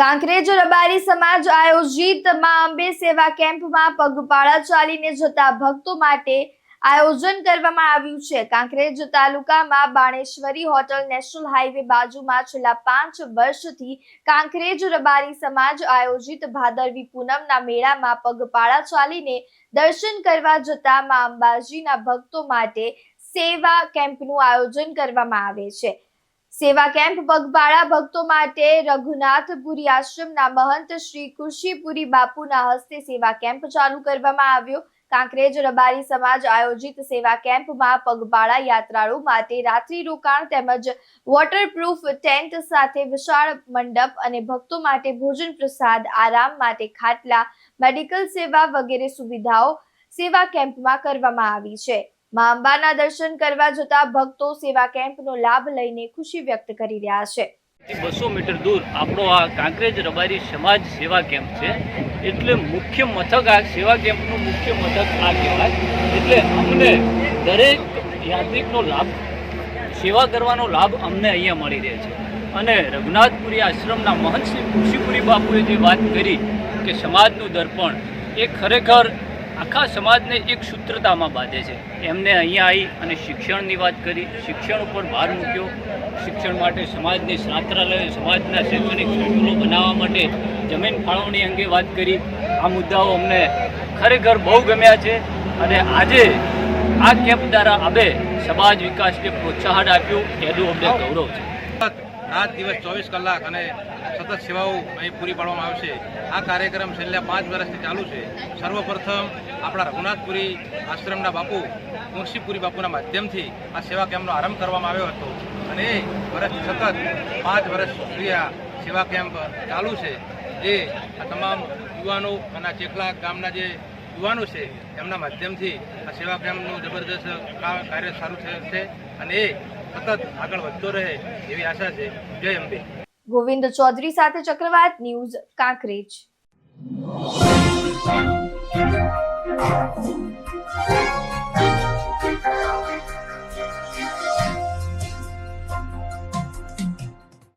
કાંકરેજ રબારી સમાજ આયોજિતમાં અંબે સેવા કેમ્પમાં પગપાળા ચાલીને જતા ભક્તો માટે આયોજન કરવામાં આવ્યું છે. કાંકરેજ તાલુકામાં બાણેશ્વરી હોટલ નેશનલ હાઈવે બાજુમાં છેલ્લા પાંચ વર્ષથી કાંકરેજ રબારી સમાજ આયોજિત ભાદરવી પૂનમના મેળામાં પગપાળા ચાલીને દર્શન કરવા જતા મા અંબાજીના ભક્તો માટે સેવા કેમ્પનું આયોજન કરવામાં આવે છે. સેવા કેમ્પ પગપાળા ભક્તો માટે રઘુનાથપુરી આશ્રમના મહંત શ્રી કુશીપુરી બાપુના હસ્તે સેવા કેમ્પ ચાલુ કરવામાં આવ્યો. કાંકરેજ રબારી સમાજ આયોજિત સેવા કેમ્પમાં પગપાળા યાત્રાળુ માટે રાત્રિ રોકાણ તેમજ વોટરપ્રૂફ ટેન્ટ સાથે વિશાળ મંડપ અને ભક્તો માટે ભોજન પ્રસાદ, આરામ માટે ખાટલા મેડિકલ સેવા વગેરે સુવિધાઓ સેવા કેમ્પમાં કરવામાં આવી છે. મા અંબાના દર્શન કરવા જતા ભક્તો સેવા કેમ્પનો લાભ લઈને ખુશી વ્યક્ત કરી રહ્યા છે. બસો મીટર દૂર આપણો આ કાંકરેજ રબારી સમાજ સેવા કેમ્પ છે. એટલે મુખ્ય મથક આ સેવા કેમ્પનું મુખ્ય મથક આ કહેવાય. એટલે અમને દરેક યાત્રિકનો લાભ, સેવા કરવાનો લાભ અમને અહીંયા મળી રહે છે. અને રઘુનાથપુરી આશ્રમના મહંત શ્રી ખુશીપુરી બાપુએ જે વાત કરી કે સમાજનું દર્પણ, એ ખરેખર આખા સમાજને એક સૂત્રતામાં બાંધે છે. એમને અહીંયા આવી અને શિક્ષણની વાત કરી. શિક્ષણ ઉપર ભાર મૂક્યો. શિક્ષણ માટે સમાજની છાત્રાલય, સમાજના શૈક્ષણિક શેડ્યુલો બનાવવા માટે જમીન ફાળવણી અંગે વાત કરી. આ મુદ્દાઓ અમને ખરેખર બહુ ગમ્યા છે અને આજે આ કેમ્પ દ્વારા અમે સમાજ વિકાસને પ્રોત્સાહન આપ્યું. એનું અમને ગૌરવ છે. રાત દિવસ ચોવીસ કલાક અને સતત સેવાઓ અહીં પૂરી પાડવામાં આવશે. આ કાર્યક્રમ છેલ્લા પાંચ વર્ષથી ચાલુ છે. સર્વપ્રથમ આપણા રઘુનાથપુરી આશ્રમના બાપુ, મુનશીપુરી બાપુના માધ્યમથી આ સેવા કેમ્પનો આરંભ કરવામાં આવ્યો હતો. અને એ વર્ષથી સતત પાંચ વર્ષ સુધી આ સેવા કેમ્પ ચાલુ છે. જે આ તમામ યુવાનો અને ચેખલા ગામના જે યુવાનો છે, એમના માધ્યમથી આ સેવા કેમ્પનું જબરદસ્ત કાર્ય સારું થયું છે અને એ સતત આગળ વધતો રહે એવી આશા છે. જય અંબે. ગોવિંદ ચૌધરી સાથે ચક્રવાત ન્યૂઝ કાંકરેજ.